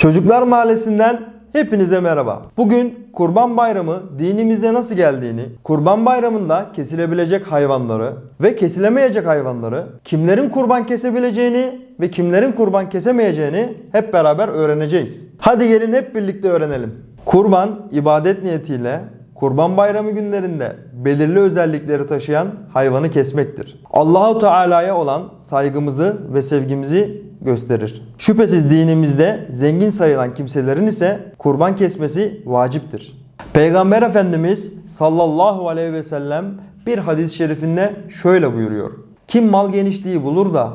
Çocuklar Mahallesi'nden hepinize merhaba. Bugün Kurban Bayramı dinimizde nasıl geldiğini, Kurban Bayramı'nda kesilebilecek hayvanları ve kesilemeyecek hayvanları, kimlerin kurban kesebileceğini ve kimlerin kurban kesemeyeceğini hep beraber öğreneceğiz. Hadi gelin hep birlikte öğrenelim. Kurban ibadet niyetiyle Kurban Bayramı günlerinde belirli özellikleri taşıyan hayvanı kesmektir. Allahu Teala'ya olan saygımızı ve sevgimizi gösterir. Şüphesiz dinimizde zengin sayılan kimselerin ise kurban kesmesi vaciptir. Peygamber Efendimiz sallallahu aleyhi ve sellem bir hadis-i şerifinde şöyle buyuruyor. Kim mal genişliği bulur da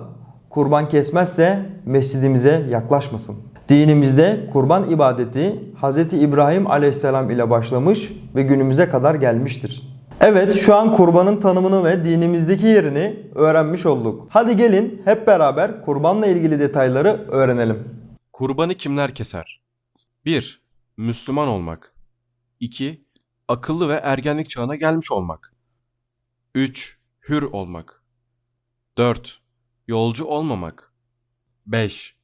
kurban kesmezse mescidimize yaklaşmasın. Dinimizde kurban ibadeti Hz. İbrahim aleyhisselam ile başlamış ve günümüze kadar gelmiştir. Evet şu an kurbanın tanımını ve dinimizdeki yerini öğrenmiş olduk. Hadi gelin hep beraber kurbanla ilgili detayları öğrenelim. Kurbanı kimler keser? 1. Müslüman olmak. 2. Akıllı ve ergenlik çağına gelmiş olmak. 3. Hür olmak. 4. Yolcu olmamak. 5.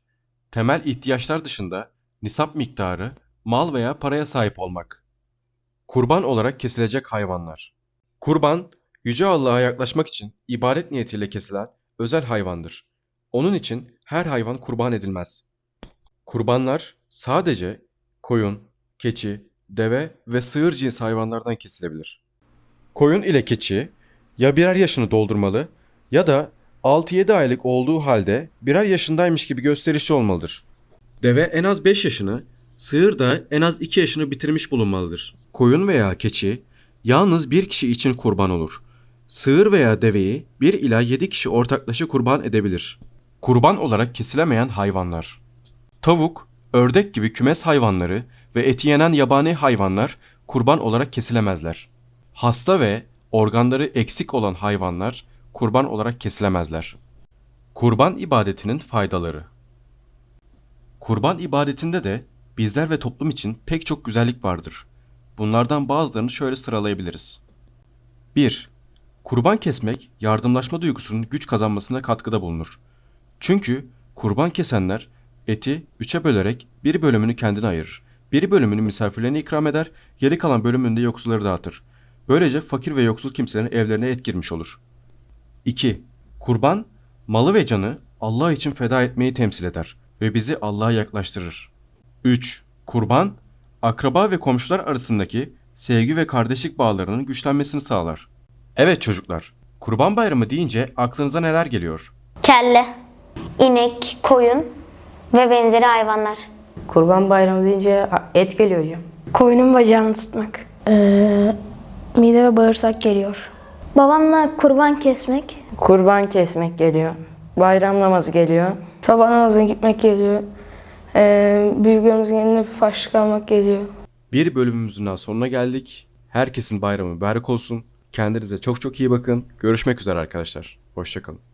Temel ihtiyaçlar dışında nisap miktarı, mal veya paraya sahip olmak. Kurban olarak kesilecek hayvanlar. Kurban, Yüce Allah'a yaklaşmak için ibadet niyetiyle kesilen özel hayvandır. Onun için her hayvan kurban edilmez. Kurbanlar sadece koyun, keçi, deve ve sığır cins hayvanlardan kesilebilir. Koyun ile keçi ya birer yaşını doldurmalı ya da 6-7 aylık olduğu halde birer yaşındaymış gibi gösterişli olmalıdır. Deve en az 5 yaşını, sığır da en az 2 yaşını bitirmiş bulunmalıdır. Koyun veya keçi yalnız bir kişi için kurban olur. Sığır veya deveyi 1 ila 7 kişi ortaklaşa kurban edebilir. Kurban olarak kesilemeyen hayvanlar. Tavuk, ördek gibi kümes hayvanları ve eti yenen yabani hayvanlar kurban olarak kesilemezler. Hasta ve organları eksik olan hayvanlar kurban olarak kesilemezler. Kurban ibadetinin faydaları. Kurban ibadetinde de bizler ve toplum için pek çok güzellik vardır. Bunlardan bazılarını şöyle sıralayabiliriz. 1. Kurban kesmek yardımlaşma duygusunun güç kazanmasına katkıda bulunur. Çünkü kurban kesenler eti üçe bölerek bir bölümünü kendine ayırır. Bir bölümünü misafirlerine ikram eder, geri kalan bölümünü de yoksulları dağıtır. Böylece fakir ve yoksul kimselerin evlerine et girmiş olur. 2. Kurban, malı ve canı Allah için feda etmeyi temsil eder ve bizi Allah'a yaklaştırır. 3. Kurban, akraba ve komşular arasındaki sevgi ve kardeşlik bağlarının güçlenmesini sağlar. Evet çocuklar, Kurban Bayramı deyince aklınıza neler geliyor? Kelle, inek, koyun ve benzeri hayvanlar. Kurban bayramı deyince et geliyor hocam. Koyunun bacağını tutmak. Ee, mide ve bağırsak geliyor. Babamla kurban kesmek, Kurban kesmek geliyor. Bayram namazı geliyor. Sabah namazına gitmek geliyor. Ee, büyüklerimizin yanına bir başlık almak geliyor. Bir bölümümüzün daha sonuna geldik. Herkesin bayramı mübarek olsun. Kendinize çok çok iyi bakın. Görüşmek üzere arkadaşlar. Hoşçakalın.